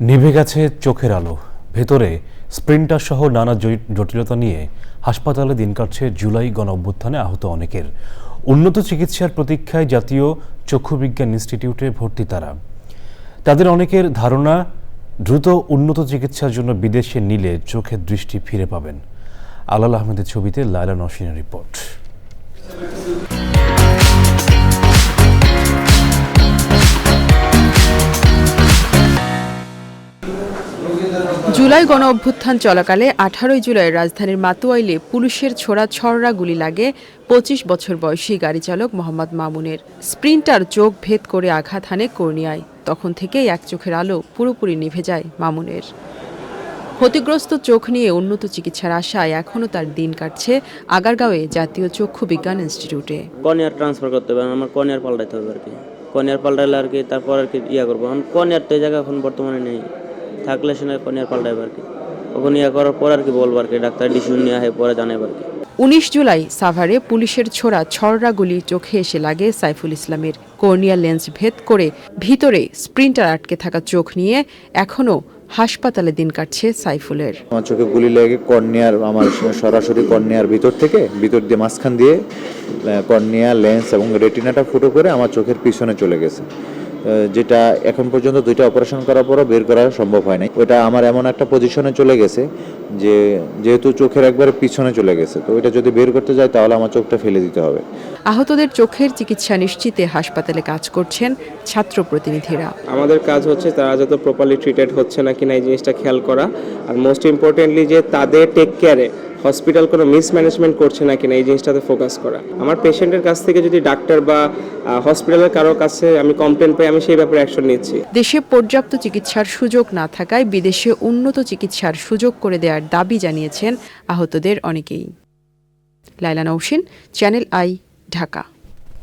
নিভে গেছে চোখের আলো। ভেতরে স্প্রিন্টার সহ নানা জটিলতা নিয়ে হাসপাতালে দিন কাটছে জুলাই গণ অভ্যুত্থানে আহত অনেকের। উন্নত চিকিৎসার প্রতীক্ষায় জাতীয় চক্ষু বিজ্ঞান ইনস্টিটিউটে ভর্তি তারা। তাদের অনেকের ধারণা, দ্রুত উন্নত চিকিৎসার জন্য বিদেশে নিলে চোখের দৃষ্টি ফিরে পাবেন। আলাল আহমেদের ছবিতে লায়লা নসিনের রিপোর্ট। জুলাই গণ অভ্যুত্থান চলাকালে আঠারোই জুলাই রাজধানীর মাতুয়াইলে পুলিশের ছোড়া ছড়রা গুলি লাগে পঁচিশ বছর বয়সী গাড়ি চালক মোহাম্মদ মামুনের। স্প্রিন্টার চোখ ভেদ করে আঘাত হানে কর্নিয়ায়। তখন থেকেই এক চোখের আলো পুরোপুরি নিভে যায় মামুনের। ক্ষতিগ্রস্ত চোখ নিয়ে উন্নত চিকিৎসার আশায় এখনও তার দিন কাটছে আগারগাঁওয়ে জাতীয় চক্ষু বিজ্ঞান ইনস্টিটিউটে। কর্নিয়ার ট্রান্সফার করতে হবে, আমার কর্নিয়ার পাল্টাইতে হবে আর কি। কর্নিয়ার পাল্টাইলে আর কি তারপর আর কি ইয়া করব। তো এই জায়গা এখন বর্তমানে নেই। থাকলে সেখানে কর্নিয়ার পাল্টাইবে আর কি। ইয়া করার পর আর কি বলব আর কি ডাক্তার ডিসিশন নিয়ে আহে পরে জানাবে আর কি। উনিশ জুলাই সাভারে পুলিশের ছোড়া ছড়রা গুলি চোখে এসে লাগে সাইফুল ইসলামের। কর্নিয়া লেন্স ভেদ করে ভিতরে স্প্রিন্টার আটকে থাকা চোখ নিয়ে এখনও হাসপাতালে দিন কাটছে সাইফুলের। আমার চোখে গুলি লেগে কর্নিয়ার আমার সরাসরি কর্নিয়ার ভিতর থেকে ভিতর দিয়ে মাঝখান দিয়ে কর্নিয়া লেন্স এবং রেটিনাটা ফুটো করে আমার চোখের পিছনে চলে গেছে। যেটা এখন পর্যন্ত দুইটা অপারেশন করার পরও বের করা সম্ভব হয় নাই। ওটা আমার এমন একটা পজিশনে চলে গেছে যে যেহেতু চোখের একবারে পিছনে চলে গেছে। তো ওইটা যদি বের করতে যায় তাহলে আমার চোখটা ফেলে দিতে হবে। আহতদের চোখের চিকিৎসা নিশ্চিতে হাসপাতালে কাজ করছেন ছাত্র প্রতিনিধিরা। আমাদের কাজ হচ্ছে তারা যত প্রপারলি ট্রিটেড হচ্ছে না কিনা এই জিনিসটা খেয়াল করা। আর মোস্ট ইম্পর্টেন্টলি যে তাদের টেক কেয়ারে হসপিটাল কোনো মিসম্যানেজমেন্ট করছে না কিনা, এই জিনিসটাতে ফোকাস করা। আমার পেশেন্টের কাছ থেকে যদি ডাক্তার বা হসপিটালের কারও কাছে আমি কমপ্লেন পাই, আমি সেই ব্যাপারে অ্যাকশন নিচ্ছি। দেশে পর্যাপ্ত চিকিৎসার সুযোগ না থাকায় বিদেশে উন্নত চিকিৎসার সুযোগ করে দেওয়ার দাবি জানিয়েছেন আহতদের অনেকেই। Laila Nowshin channel I, Dhaka.